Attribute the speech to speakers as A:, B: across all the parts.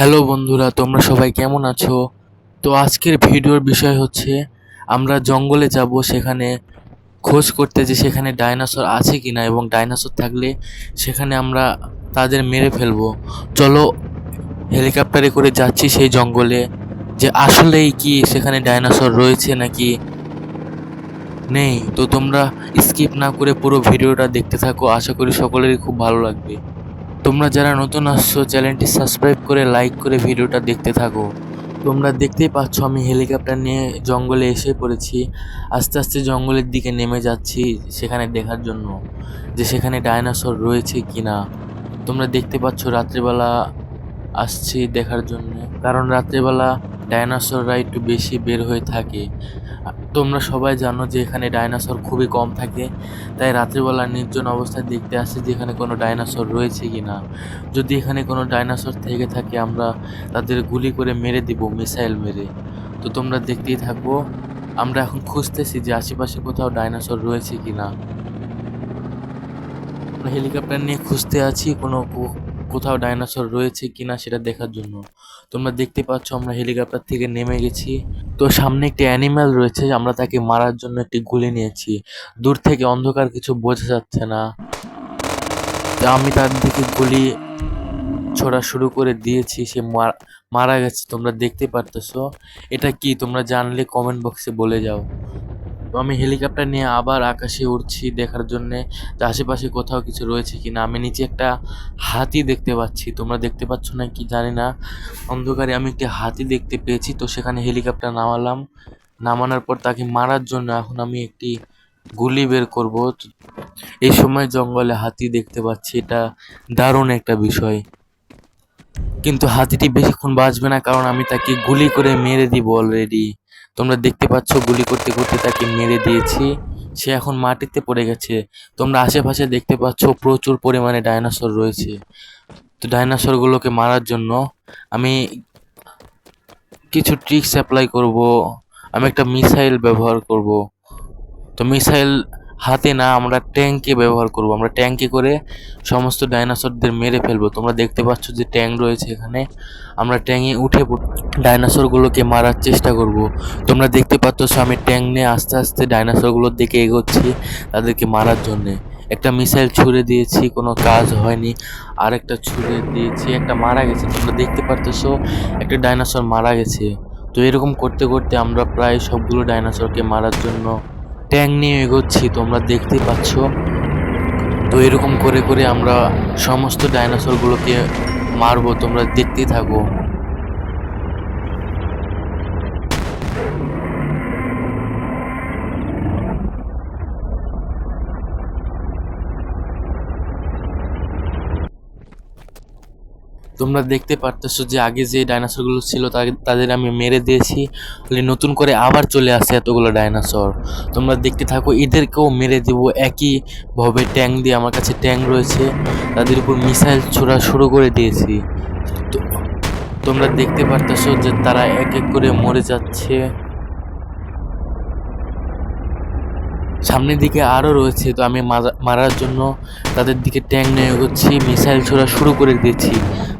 A: Hello বন্ধুরা, তোমরা সবাই কেমন আছো? তো আজকের ভিডিওর বিষয় হচ্ছে, আমরা জঙ্গলে যাব, সেখানে খোঁজ করতে যে সেখানে ডাইনোসর আছে কিনা এবং ডাইনোসর থাকলে সেখানে আমরা তাদের মেরে ফেলব। চলো হেলিকপ্টারে করে যাচ্ছি সেই জঙ্গলে, যে আসলেই কি সেখানে ডাইনোসর রয়েছে নাকি নেই। তো তোমরা স্কিপ না করে পুরো ভিডিওটা দেখতে থাকো, আশা করি সকলেরই খুব ভালো লাগবে। তোমরা যারা নতুন আসছো, চ্যানেলটি সাবস্ক্রাইব করে লাইক করে ভিডিওটা দেখতে থাকো। তোমরা দেখতেই পাচ্ছ, আমি হেলিকপ্টার নিয়ে জঙ্গলে এসে পড়েছি। আস্তে আস্তে জঙ্গলের দিকে নেমে যাচ্ছি সেখানে দেখার জন্য যে সেখানে ডাইনোসর রয়েছে কি না তোমরা দেখতে পাচ্ছ, রাত্রিবেলা আসছি দেখার জন্য। কারণ রাত্রিবেলা ডাইনোসররা একটু বেশি বের হয়ে থাকে। তোমরা সবাই জানো যে এখানে ডাইনোসর খুবই কম থাকে, তাই রাত্রিবেলা নির্জন অবস্থায় দেখতে আসি যে এখানে কোনো ডাইনোসর রয়েছে কি না। যদি এখানে কোনো ডাইনোসর থেকে থাকে, আমরা তাদের গুলি করে মেরে দিব, মিসাইল মেরে। তো তোমরা দেখতেই থাকব আমরা এখন খুঁজতেছি যে আশেপাশে কোথাও ডাইনোসর রয়েছে কি না। হেলিকপ্টার নিয়ে খুঁজতে আছি, কোনো কোথাও ডাইনোসর রয়েছে কিনা সেটা দেখার জন্য। তোমরা দেখতে পাচ্ছ আমরা হেলিকপ্টার থেকে নেমে গেছি। তো সামনে একটি অ্যানিম্যাল রয়েছে, আমরা তাকে মারার জন্য একটি গুলি নিয়েছি। দূর থেকে অন্ধকার কিছু বোঝা যাচ্ছে না। আমি তার দিকে গুলি ছোড়া শুরু করে দিয়েছি, সে মার- গেছে, তোমরা দেখতে পারতেছো। এটা কি? তোমরা জানলে কমেন্ট বক্সে বলে যাও। আমি হেলিকপ্টার নিয়ে আবার আকাশে উড়ছি দেখার জন্যে। যে আশেপাশে কোথাও কিছু রয়েছে কিনা? আমি নিচে একটা হাতি দেখতে পাচ্ছি। তোমরা দেখতে পাচ্ছ না কি জানি না। অন্ধকারে আমি একটি হাতি দেখতে পেয়েছি, তো সেখানে হেলিকপ্টার নামালাম। নামানোর পর তাকে মারার জন্য এখন আমি একটি গুলি বের করব। এই সময় জঙ্গলে হাতি দেখতে পাচ্ছি, এটা দারুণ একটা বিষয়। কিন্তু হাতিটি বেশিক্ষণ বাঁচবে না, কারণ আমি তাকে গুলি করে মেরে দিব অলরেডি। তোমরা দেখতে পাচ্ছ গুলি করতে করতে তাকে মেরে দিয়েছি। সে এখন মাটিতে পড়ে গেছে। তোমরা আশেপাশে দেখতে পাচ্ছ প্রচুর পরিমাণে ডাইনোসর রয়েছে। তো ডাইনোসরগুলোকে মারার জন্য আমি কিছু ট্রিক্স অ্যাপ্লাই করব। আমি একটা মিসাইল ব্যবহার করব। তো মিসাইল হাতে না আমরা ট্যাঙ্কে ব্যবহার করব। আমরা ট্যাঙ্কে করে সমস্ত ডাইনোসরদের মেরে ফেলব। তোমরা দেখতে পাচ্ছ যে ট্যাঙ্ক রয়েছে এখানে। আমরা ট্যাঙ্কে উঠে ডাইনোসরগুলোকে মারার চেষ্টা করব। তোমরা দেখতে পাচ্ছ আমি ট্যাঙ্ক নিয়ে আস্তে আস্তে ডাইনোসরগুলোর দিকে এগোচ্ছি তাদেরকে মারার জন্যে। একটা মিসাইল ছুড়ে দিয়েছি, কোনো কাজ হয়নি। আরেকটা ছুড়ে দিয়েছি, একটা মারা গেছে। তোমরা দেখতে পারতেছো একটা ডাইনোসর মারা গেছে। তো এরকম করতে করতে আমরা প্রায় সবগুলো ডাইনোসরকে মারার জন্য ট্যাঙ্ক নিয়ে এগোচ্ছি, তোমরা দেখতে পাচ্ছ। তো এরকম করে করে আমরা সমস্ত ডাইনোসরগুলোকে মারবো, তোমরা দেখতেই থাকো। তোমরা দেখতে পারতেছো যে আগে যে ডাইনোসরগুলো ছিল তাদের আমি মেরে দিয়েছি। নতুন করে আবার চলে আসে এতগুলো ডাইনোসর। তোমরা দেখতে থাকো, এদেরকেও মেরে দেবো। একইভাবে ট্যাং দিয়ে আমার কাছে ট্যাঙ্ক রয়েছে। তাদের উপর মিসাইল ছোড়া শুরু করে দিয়েছি। তোমরা দেখতে পারতেছো যে তারা এক এক করে মরে যাচ্ছে। সামনের দিকে আরও রয়েছে, তো আমি মারা- মারার জন্য তাদের দিকে ট্যাঙ্ক নিয়ে এগোচ্ছি, মিসাইল ছোড়া শুরু করে দিয়েছি।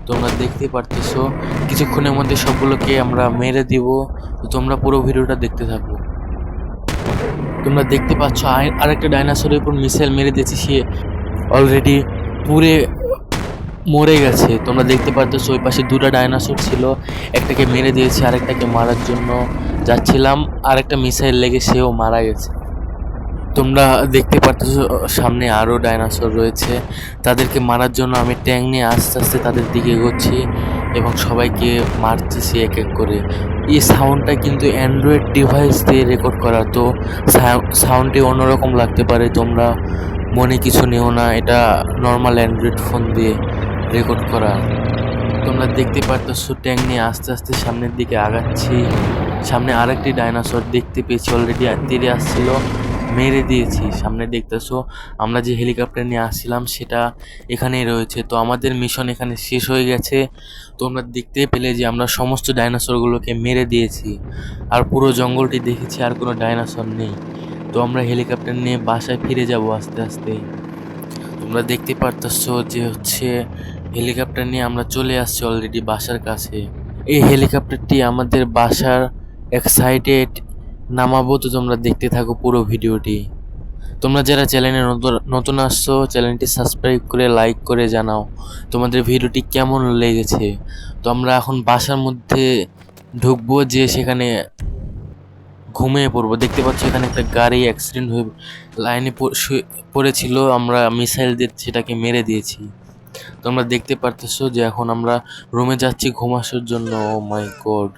A: তোমরা দেখতে পারতেছো, কিছুক্ষণের মধ্যে সবগুলোকে আমরা মেরে দিব, তো তোমরা পুরো ভিডিওটা দেখতে থাকো। তোমরা দেখতে পাচ্ছ আরেকটা ডাইনোসরের উপর মিসাইল মেরে দিয়েছি, সে অলরেডি পুরে মরে গেছে। তোমরা দেখতে পারতেছো, ওই পাশে দুটো ডাইনোসর ছিল, একটাকে মেরে দিয়েছি, আরেকটাকে মারার জন্য যাচ্ছিলাম, আরেকটা মিসাইল লেগে সেও মারা গেছে। তোমরা দেখতে পারতেছো সামনে আরও ডাইনোসর রয়েছে। তাদেরকে মারার জন্য আমি ট্যাঙ্ক নিয়ে আস্তে আস্তে তাদের দিকে এগোচ্ছি এবং সবাইকে মারতেছি এক এক করে। এই সাউন্ডটা কিন্তু অ্যান্ড্রয়েড ডিভাইস দিয়ে রেকর্ড করা, তো সাউন্ডটি অন্যরকম লাগতে পারে। তোমরা মনে কিছু নিও না, এটা নর্মাল অ্যান্ড্রয়েড ফোন দিয়ে রেকর্ড করা। তোমরা দেখতে পারতেছো, ট্যাঙ্ক নিয়ে আস্তে আস্তে সামনের দিকে আগাচ্ছি। সামনে আরেকটি ডাইনোসর দেখতে পেয়েছি অলরেডি তেড়ে আসছিল। মেরে দিয়েছি, সামনে দেখতেছো আমরা যে হেলিকপ্টার নিয়ে আসছিলাম, সেটা এখানেই রয়েছে। তো আমাদের মিশন এখানে শেষ হয়ে গেছে। তোমরা দেখতে পেলে যে আমরা সমস্ত ডাইনোসরগুলোকে মেরে দিয়েছি। আর পুরো জঙ্গলটি দেখেছি, আর কোনো ডাইনোসর নেই। তো আমরা হেলিকপ্টার নিয়ে বাসায় ফিরে যাব আস্তে আস্তে। তোমরা দেখতে পারতেছো যে হচ্ছে হেলিকপ্টার নিয়ে আমরা চলে আসছি অলরেডি বাসার কাছে। এই হেলিকপ্টারটি আমাদের বাসার এক সাইডে নামাবো তো তোমরা দেখতে থাকো পুরো ভিডিওটি। তোমরা যারা চ্যানেলে নতুন নতুন আসছো, চ্যানেলটি সাবস্ক্রাইব করে লাইক করে জানাও তোমাদের ভিডিওটি কেমন লেগেছে। তো আমরা এখন বাসার মধ্যে ঢুকবো যে সেখানে ঘুমিয়ে পড়ব। দেখতে পাচ্ছ এখানে একটা গাড়ি অ্যাক্সিডেন্ট হয়ে লাইনে পড়েছিল। আমরা মিসাইল দিয়ে সেটাকে মেরে দিয়েছি। তোমরা দেখতে পারতেছো যে এখন আমরা রুমে যাচ্ছি ঘুমানোর জন্য। ও মাই গড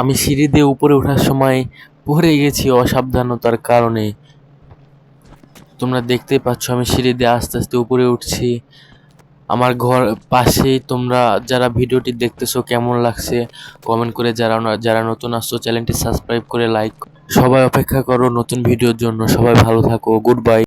A: আমি সিঁড়ি দিয়ে উপরে ওঠার সময় পড়ে গেছি অসাবধানতার কারণে। তোমরা দেখতে পাচ্ছ, আমি সিঁড়ি দিয়ে আস্তে আস্তে উপরে উঠছি। আমার ঘর পাশেই তোমরা যারা ভিডিওটি দেখতেছো, কেমন লাগছে কমেন্ট করে যারা যারা নতুন আসছো, চ্যানেলটি সাবস্ক্রাইব করে লাইক সবাই অপেক্ষা করো নতুন ভিডিওর জন্য। সবাই ভালো থাকো। Good bye.